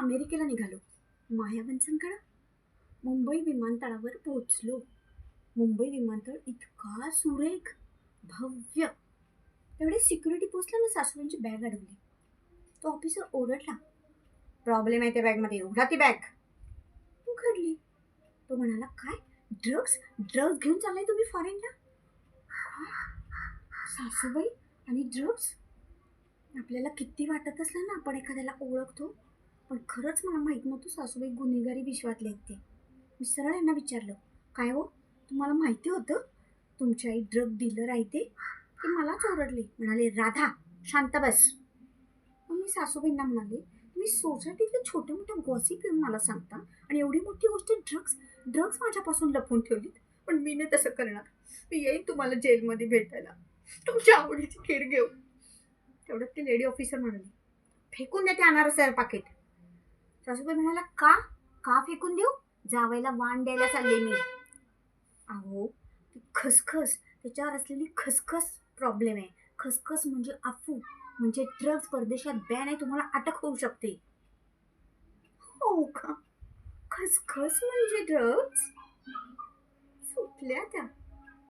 अमेरिकेला निघालो. मायावंचांकडं मुंबई विमानतळावर पोहोचलो. मुंबई विमानतळ इतका सुरेख भव्य. तेवढे सिक्युरिटी पोचला ना सासूबाईंची बॅग अडवली. तो ऑफिसर ओरडला प्रॉब्लेम आहे त्या बॅगमध्ये उघडा ती बॅग उघडली. तो म्हणाला काय? ड्रग्स ड्रग्स घेऊन चाललाय तुम्ही फॉरेनला सासूबाई आणि ड्रग्स आपल्याला किती वाटत असलं ना आपण एखाद्याला ओळखतो? पण खरंच मला माहीत नव्हतं सासूबाई गुन्हेगारी विश्वातले आहेत ते. मी सरळ यांना विचारलं काय हो? तुम्हाला माहिती होतं? तुमची आई ड्रग डीलर आहे ते? ते मलाच ओरडले. म्हणाले राधा शांत बस. मग मी सासूबाईंना म्हणाले तुम्ही सोसायटीतले छोटे मोठे गॉसिप येऊन मला सांगता आणि एवढी मोठी गोष्ट ड्रग्स ड्रग्स माझ्यापासून लपवून ठेवलीत? पण मी नाही तसं करणार. मी येईन तुम्हाला जेलमध्ये भेटायला. तुमच्या आवडीची खीर घेऊ तेवढ्यात ती लेडी ऑफिसर म्हणाली फेकून देते आणणार सर पाकिट सासूबाई म्हणाला का? का फेकून देऊ? जावयाला वाण द्यायला चालले मी. अहो ती खसखस त्याच्यावर असलेली खसखस प्रॉब्लेम आहे. खसखस म्हणजे अफू म्हणजे ड्रग्ज परदेशात बॅन आहे तुम्हाला अटक होऊ शकते. हो का? खसखस म्हणजे ड्रग्ज सुटल्या त्या.